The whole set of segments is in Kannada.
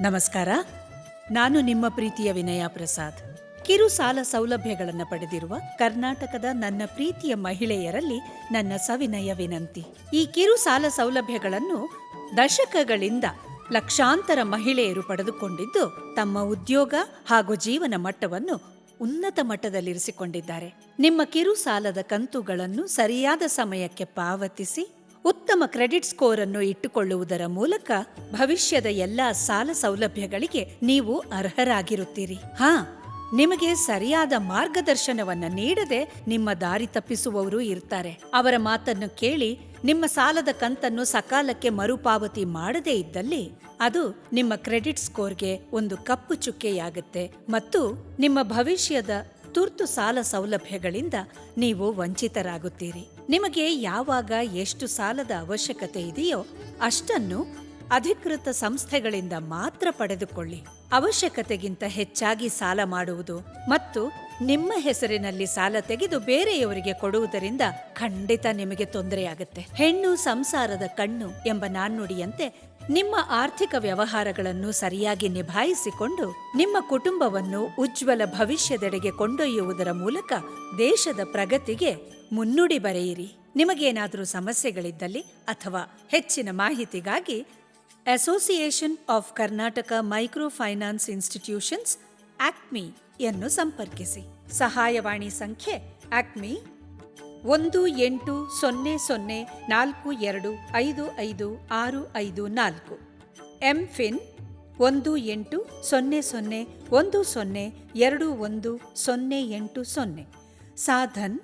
ನಮಸ್ಕಾರ. ನಾನು ನಿಮ್ಮ ಪ್ರೀತಿಯ ವಿನಯ ಪ್ರಸಾದ್. ಕಿರು ಸಾಲ ಸೌಲಭ್ಯಗಳನ್ನು ಪಡೆದಿರುವ ಕರ್ನಾಟಕದ ನನ್ನ ಪ್ರೀತಿಯ ಮಹಿಳೆಯರಲ್ಲಿ ನನ್ನ ಸವಿನಯ ವಿನಂತಿ. ಈ ಕಿರು ಸಾಲ ಸೌಲಭ್ಯಗಳನ್ನು ದಶಕಗಳಿಂದ ಲಕ್ಷಾಂತರ ಮಹಿಳೆಯರು ಪಡೆದುಕೊಂಡಿದ್ದು, ತಮ್ಮ ಉದ್ಯೋಗ ಹಾಗೂ ಜೀವನ ಮಟ್ಟವನ್ನು ಉನ್ನತ ಮಟ್ಟದಲ್ಲಿರಿಸಿಕೊಂಡಿದ್ದಾರೆ. ನಿಮ್ಮ ಕಿರು ಸಾಲದ ಕಂತುಗಳನ್ನು ಸರಿಯಾದ ಸಮಯಕ್ಕೆ ಪಾವತಿಸಿ ಉತ್ತಮ ಕ್ರೆಡಿಟ್ ಸ್ಕೋರ್ ಅನ್ನು ಇಟ್ಟುಕೊಳ್ಳುವುದರ ಮೂಲಕ ಭವಿಷ್ಯದ ಎಲ್ಲಾ ಸಾಲ ಸೌಲಭ್ಯಗಳಿಗೆ ನೀವು ಅರ್ಹರಾಗಿರುತ್ತೀರಿ. ಹಾ, ನಿಮಗೆ ಸರಿಯಾದ ಮಾರ್ಗದರ್ಶನವನ್ನ ನೀಡದೆ ನಿಮ್ಮ ದಾರಿ ತಪ್ಪಿಸುವವರು ಇರ್ತಾರೆ. ಅವರ ಮಾತನ್ನು ಕೇಳಿ ನಿಮ್ಮ ಸಾಲದ ಕಂತನ್ನು ಸಕಾಲಕ್ಕೆ ಮರುಪಾವತಿ ಮಾಡದೇ ಇದ್ದಲ್ಲಿ ಅದು ನಿಮ್ಮ ಕ್ರೆಡಿಟ್ ಸ್ಕೋರ್ಗೆ ಒಂದು ಕಪ್ಪು ಚುಕ್ಕೆಯಾಗುತ್ತೆ ಮತ್ತು ನಿಮ್ಮ ಭವಿಷ್ಯದ ತುರ್ತು ಸಾಲ ಸೌಲಭ್ಯಗಳಿಂದ ನೀವು ವಂಚಿತರಾಗುತ್ತೀರಿ. ನಿಮಗೆ ಯಾವಾಗ ಎಷ್ಟು ಸಾಲದ ಅವಶ್ಯಕತೆ ಇದೆಯೋ ಅಷ್ಟನ್ನು ಅಧಿಕೃತ ಸಂಸ್ಥೆಗಳಿಂದ ಮಾತ್ರ ಪಡೆದುಕೊಳ್ಳಿ. ಅವಶ್ಯಕತೆಗಿಂತ ಹೆಚ್ಚಾಗಿ ಸಾಲ ಮಾಡುವುದು ಮತ್ತು ನಿಮ್ಮ ಹೆಸರಿನಲ್ಲಿ ಸಾಲ ತೆಗೆದು ಬೇರೆಯವರಿಗೆ ಕೊಡುವುದರಿಂದ ಖಂಡಿತ ನಿಮಗೆ ತೊಂದರೆಯಾಗುತ್ತೆ. ಹೆಣ್ಣು ಸಂಸಾರದ ಕಣ್ಣು ಎಂಬ ನಾಣ್ಣುಡಿಯಂತೆ ನಿಮ್ಮ ಆರ್ಥಿಕ ವ್ಯವಹಾರಗಳನ್ನು ಸರಿಯಾಗಿ ನಿಭಾಯಿಸಿಕೊಂಡು ನಿಮ್ಮ ಕುಟುಂಬವನ್ನು ಉಜ್ವಲ ಭವಿಷ್ಯದೆಡೆಗೆ ಕೊಂಡೊಯ್ಯುವುದರ ಮೂಲಕ ದೇಶದ ಪ್ರಗತಿಗೆ ಮುನ್ನುಡಿ ಬರೆಯಿರಿ. ನಿಮಗೇನಾದರೂ ಸಮಸ್ಯೆಗಳಿದ್ದಲ್ಲಿ ಅಥವಾ ಹೆಚ್ಚಿನ ಮಾಹಿತಿಗಾಗಿ association of Karnataka micro finance institutions AKMI ಯನ್ನು ಸಂಪರ್ಕಿಸಿ. ಸಹಾಯವಾಣಿ ಸಂಖ್ಯೆ ಆಕ್ಮಿ ಒಂದು ಎಂಟು ಸೊನ್ನೆ ಸೊನ್ನೆ ನಾಲ್ಕು ಎರಡು ಐದು ಐದು ಆರು ಐದು ನಾಲ್ಕು. ಎಂ ಫಿನ್ ಒಂದು ಎಂಟು ಸೊನ್ನೆ ಸೊನ್ನೆ ಒಂದು ಸೊನ್ನೆ ಎರಡು ಒಂದು ಸೊನ್ನೆ ಎಂಟು ಸೊನ್ನೆ. ಸಾಧನ್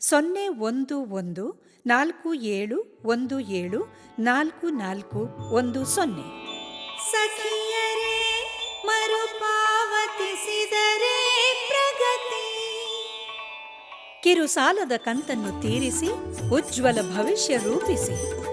ಸೊನ್ನೆ ಒಂದು ಒಂದು ನಾಲ್ಕು ಏಳು ಒಂದು ಏಳು ನಾಲ್ಕು ನಾಲ್ಕು ಒಂದು ಸೊನ್ನೆ. ಸಖಿಯರೇ ಮರುಪಾವತಿಸಿದರೆ ಪ್ರಗತಿ. ಕಿರು ಸಾಲದ ಕಂತನ್ನು ತೀರಿಸಿ ಉಜ್ವಲ ಭವಿಷ್ಯ ರೂಪಿಸಿ.